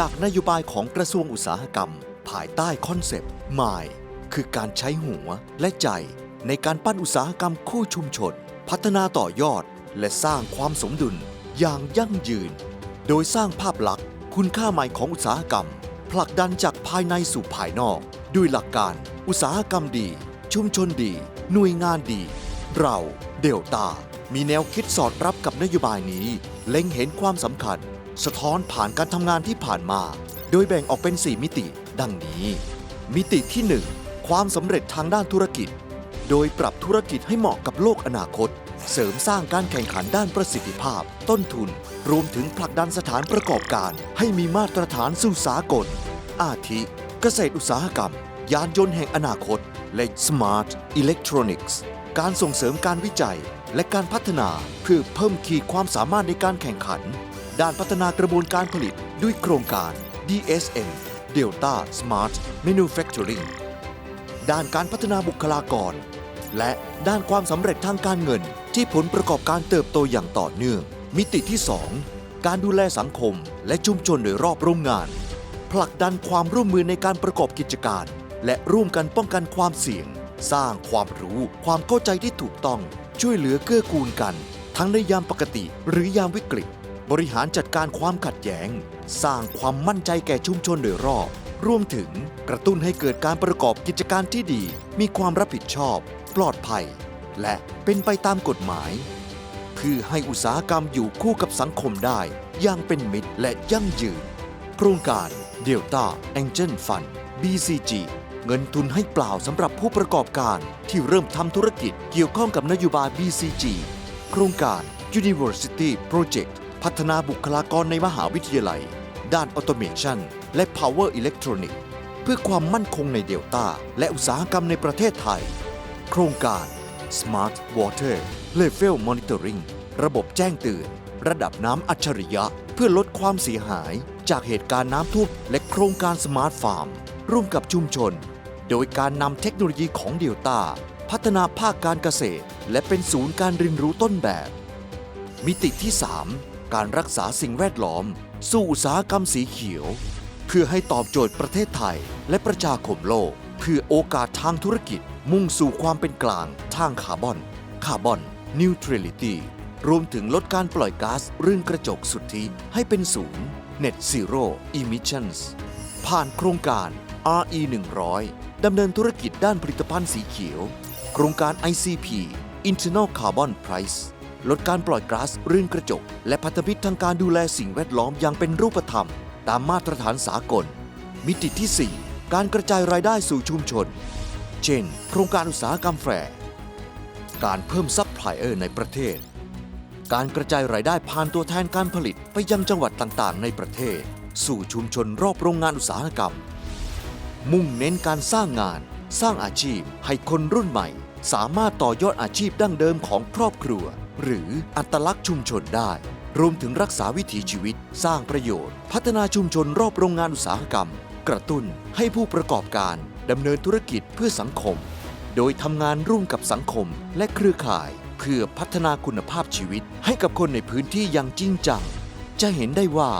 จากนโยบายของกระทรวงอุตสาหกรรม ภายใต้คอนเซปต์ My คือการใช้หัวและใจ ในการปั้นอุตสาหกรรมคู่ชุมชน พัฒนาต่อยอด และสร้างความสมดุลอย่างยั่งยืน โดยสร้างภาพลักษณ์ คุณค่าใหม่ของอุตสาหกรรม ผลักดันจากภายในสู่ภายนอก ด้วยหลักการอุตสาหกรรมดี ชุมชนดี หน่วยงานดี เราเดลต้ามีแนวคิดสอดรับกับนโยบายนี้ เล็งเห็นความสำคัญ สะท้อนผ่านการทำงานที่ผ่านมา โดยแบ่งออกเป็น 4 มิติ ดังนี้ มิติที่ 1 ความสำเร็จทางด้านธุรกิจ โดยปรับธุรกิจให้เหมาะกับโลกอนาคต เสริมสร้างการแข่งขันด้านประสิทธิภาพ ต้นทุน รวมถึงผลักดันสถานประกอบการ ให้มีมาตรฐานสู่สากล อาทิ เกษตรอุตสาหกรรม ยานยนต์แห่งอนาคต และ Smart Electronics การส่งเสริมการวิจัยและการพัฒนาเพื่อเพิ่มขีดความสามารถในการแข่งขัน ด้านพัฒนากระบวนการผลิตด้วยโครงการ DSM Delta Smart Manufacturing ด้านการพัฒนาบุคลากร และด้านความสำเร็จทางการเงินที่ผลประกอบการเติบโตอย่างต่อเนื่อง มิติที่ 2 การดูแลสังคมและชุมชนโดยรอบโรงงาน ผลักดันความร่วมมือในการประกอบกิจการ และร่วมกันป้องกันความเสี่ยง สร้างความรู้ความเข้าใจที่ถูกต้อง ช่วยเหลือเกื้อกูลกัน ทั้งในยามปกติหรือยามวิกฤต บริหารจัดการความขัดแย้ง สร้างความมั่นใจแก่ชุมชนโดยรอบ รวมถึงกระตุ้นให้เกิดการประกอบกิจการที่ดี มีความรับผิดชอบ ปลอดภัย และเป็นไปตามกฎหมาย เพื่อให้อุตสาหกรรมอยู่คู่กับสังคมได้อย่างเป็นมิตรและยั่งยืน โครงการ Delta Angel Fund BCG เงินทุนให้เปล่าสำหรับผู้ประกอบการที่เริ่มทำธุรกิจเกี่ยวข้องกับนโยบาย BCG โครงการ University Project พัฒนาบุคลากรในมหาวิทยาลัย ด้าน Automation และ Power Electronic เพื่อความมั่นคงในเดลต้าและอุตสาหกรรมในประเทศไทย โครงการ Smart Water Level Monitoring ระบบแจ้งเตือน ระดับน้ำอัจฉริยะ เพื่อลดความเสียหายจากเหตุการณ์น้ำท่วมและโครงการ Smart Farm ร่วมกับชุมชน โดยการนำเทคโนโลยีของเดลต้าพัฒนาภาคการเกษตร และเป็นศูนย์การเรียนรู้ต้นแบบ มิติที่ 3 การรักษาสิ่งแวดล้อม สู่อุตสาหกรรมสีเขียว เพื่อให้ตอบโจทย์ประเทศไทย และประชาคมโลก เพื่อโอกาสทางธุรกิจ มุ่งสู่ความเป็นกลางทางคาร์บอน คาร์บอนนิวทรัลิตี้รวมถึงลดการปล่อยก๊าซเรื่อนกระจกสุทธิให้เป็นศูนย์ Net Zero Emissions ผ่านโครงการ RE 100ดำเนินธุรกิจด้านผลิตภัณฑ์สีเขียว โครงการ ICP Internal Carbon Price ลดการปล่อยก๊าซเรือนกระจก และพันธมิตรทางการดูแลสิ่งแวดล้อมอย่างเป็นรูปธรรม ตามมาตรฐานสากล มิติที่ 4 การกระจายรายได้สู่ชุมชน เช่น โครงการอุตสาหกรรมแฟร์การเพิ่มซัพพลายเออร์ในประเทศ การกระจายรายได้ผ่านตัวแทนการผลิตไปยังจังหวัดต่างๆ ในประเทศ สู่ชุมชนรอบโรงงานอุตสาหกรรม มุ่งเน้นการสร้างงาน สร้างอาชีพให้คนรุ่นใหม่ สามารถต่อยอดอาชีพดั้งเดิมของครอบครัว หรืออัตลักษณ์ชุมชนได้ รวมถึงรักษาวิถีชีวิต สร้างประโยชน์ พัฒนาชุมชนรอบโรงงานอุตสาหกรรม กระตุ้นให้ผู้ประกอบการดำเนินธุรกิจเพื่อสังคม โดยทำงานร่วมกับสังคมและเครือข่าย เพื่อพัฒนาคุณภาพชีวิต ให้กับคนในพื้นที่อย่างจริงจัง จะเห็นได้ว่า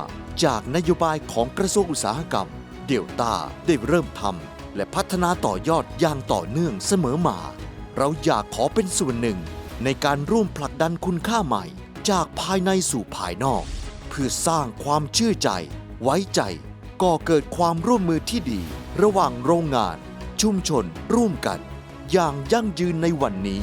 จากนโยบายของกระทรวงอุตสาหกรรม เดลต้าได้เริ่มทำและพัฒนาต่อยอดอย่างต่อเนื่องเสมอมา เราอยากขอเป็นส่วนหนึ่ง ในการร่วมผลักดันคุณค่าใหม่ จากภายในสู่ภายนอก เพื่อสร้างความเชื่อใจ ไว้ใจก่อเกิดความร่วมมือที่ดี ระหว่างโรงงาน ชุมชนร่วมกัน อย่างยั่งยืนในวันนี้